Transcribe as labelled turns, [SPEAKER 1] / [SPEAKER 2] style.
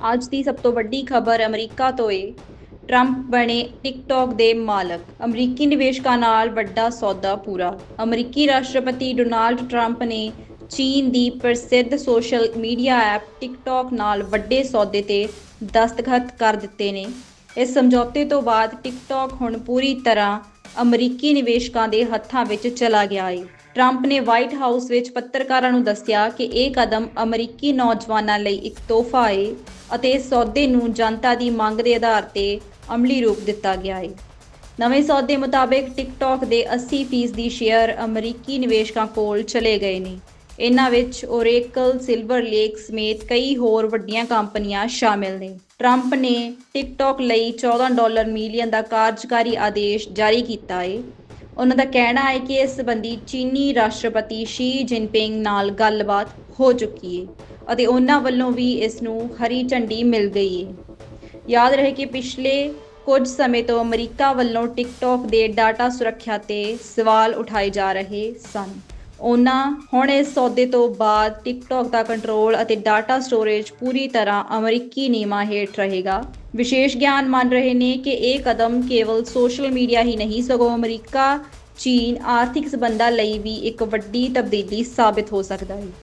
[SPEAKER 1] ਅੱਜ ਦੀ ਸਭ ਤੋਂ ਵੱਡੀ ਖਬਰ ਅਮਰੀਕਾ ਤੋਂ ਏ। ਟਰੰਪ ਬਣੇ ਟਿਕਟੌਕ ਦੇ ਮਾਲਕ। ਅਮਰੀਕੀ ਨਿਵੇਸ਼ਕਾਂ ਨਾਲ ਵੱਡਾ ਸੌਦਾ ਪੂਰਾ। ਅਮਰੀਕੀ ਰਾਸ਼ਟਰਪਤੀ ਡੋਨਾਲਡ ਟਰੰਪ ਨੇ ਚੀਨ ਦੀ ਪ੍ਰਸਿੱਧ ਸੋਸ਼ਲ ਮੀਡੀਆ ਐਪ ਟਿਕਟੌਕ ਨਾਲ ਵੱਡੇ ਸੌਦੇ ਤੇ ਦਸਤਖਤ ਕਰ ਦਿੱਤੇ ਨੇ। ਇਸ ਸਮਝੌਤੇ ਤੋਂ ਬਾਅਦ ਟਿਕਟੌਕ ਹੁਣ ਪੂਰੀ ਤਰ੍ਹਾਂ ਅਮਰੀਕੀ ਨਿਵੇਸ਼ਕਾਂ ਦੇ ਹੱਥਾਂ ਵਿੱਚ ਚਲਾ ਗਿਆ ਹੈ ਟਰੰਪ ਨੇ ਵਾਈਟ ਹਾਊਸ ਵਿੱਚ ਪੱਤਰਕਾਰਾਂ ਨੂੰ ਦੱਸਿਆ ਕਿ ਇਹ ਕਦਮ ਅਮਰੀਕੀ ਨੌਜਵਾਨਾਂ ਲਈ ਇੱਕ ਤੋਹਫਾ ਹੈ ਅਤੇ ਸੌਦੇ ਨੂੰ ਜਨਤਾ ਦੀ ਮੰਗ ਦੇ ਆਧਾਰ ਤੇ ਅਮਲੀ ਰੂਪ ਦਿੱਤਾ ਗਿਆ ਹੈ ਨਵੇਂ ਸੌਦੇ ਮੁਤਾਬਕ ਟਿਕਟੌਕ ਦੇ 80% ਦੀ ਸ਼ੇਅਰ ਅਮਰੀਕੀ ਨਿਵੇਸ਼ਕਾਂ ਕੋਲ ਚਲੇ ਗਏ ਨੇ। ਇਹਨਾਂ ਵਿੱਚ ਓਰੇਕਲ, ਸਿਲਵਰ ਲੇਕ ਸਮੇਤ ਕਈ ਹੋਰ ਵੱਡੀਆਂ ਕੰਪਨੀਆਂ ਸ਼ਾਮਿਲ ਨੇ। ਟਰੰਪ ਨੇ ਟਿਕਟੌਕ ਲਈ 14 ਡਾਲਰ ਮਿਲੀਅਨ ਦਾ ਕਾਰਜਕਾਰੀ ਆਦੇਸ਼ ਜਾਰੀ ਕੀਤਾ ਹੈ ਉਹਨਾਂ ਦਾ ਕਹਿਣਾ ਹੈ ਕਿ ਇਸ ਸੰਬੰਧੀ ਚੀਨੀ ਰਾਸ਼ਟਰਪਤੀ ਸ਼ੀ ਜਿਨਪਿੰਗ ਨਾਲ ਗੱਲਬਾਤ ਹੋ ਚੁੱਕੀ ਹੈ ਅਤੇ ਉਹਨਾਂ ਵੱਲੋਂ ਵੀ ਇਸ ਨੂੰ ਹਰੀ ਝੰਡੀ ਮਿਲ ਗਈ ਹੈ। ਯਾਦ ਰਹੇ ਕਿ ਪਿਛਲੇ ਕੁਝ ਸਮੇਂ ਤੋਂ ਅਮਰੀਕਾ ਵੱਲੋਂ ਟਿਕਟੌਕ ਦੇ ਡਾਟਾ ਸੁਰੱਖਿਆ ਤੇ ਸਵਾਲ ਉਠਾਏ ਜਾ ਰਹੇ ਸਨ। ਉਹਨਾਂ ਹੁਣ ਇਸ ਸੌਦੇ ਤੋਂ ਬਾਅਦ ਟਿਕਟੌਕ ਦਾ ਕੰਟਰੋਲ ਅਤੇ ਡਾਟਾ ਸਟੋਰੇਜ ਪੂਰੀ ਤਰ੍ਹਾਂ ਅਮਰੀਕੀ ਨਿਯਮਾਂ ਹੇਠ ਰਹੇਗਾ। ਵਿਸ਼ੇਸ਼ ਗਿਆਨ ਮੰਨ ਰਹੇ ਨੇ ਕਿ ਇਹ ਕਦਮ ਕੇਵਲ ਸੋਸ਼ਲ ਮੀਡੀਆ ਹੀ ਨਹੀਂ, ਸਗੋਂ ਅਮਰੀਕਾ, ਚੀਨ ਆਰਥਿਕ ਸਬੰਧਾਂ ਲਈ ਵੀ ਇੱਕ ਵੱਡੀ ਤਬਦੀਲੀ ਸਾਬਿਤ ਹੋ ਸਕਦਾ ਹੈ।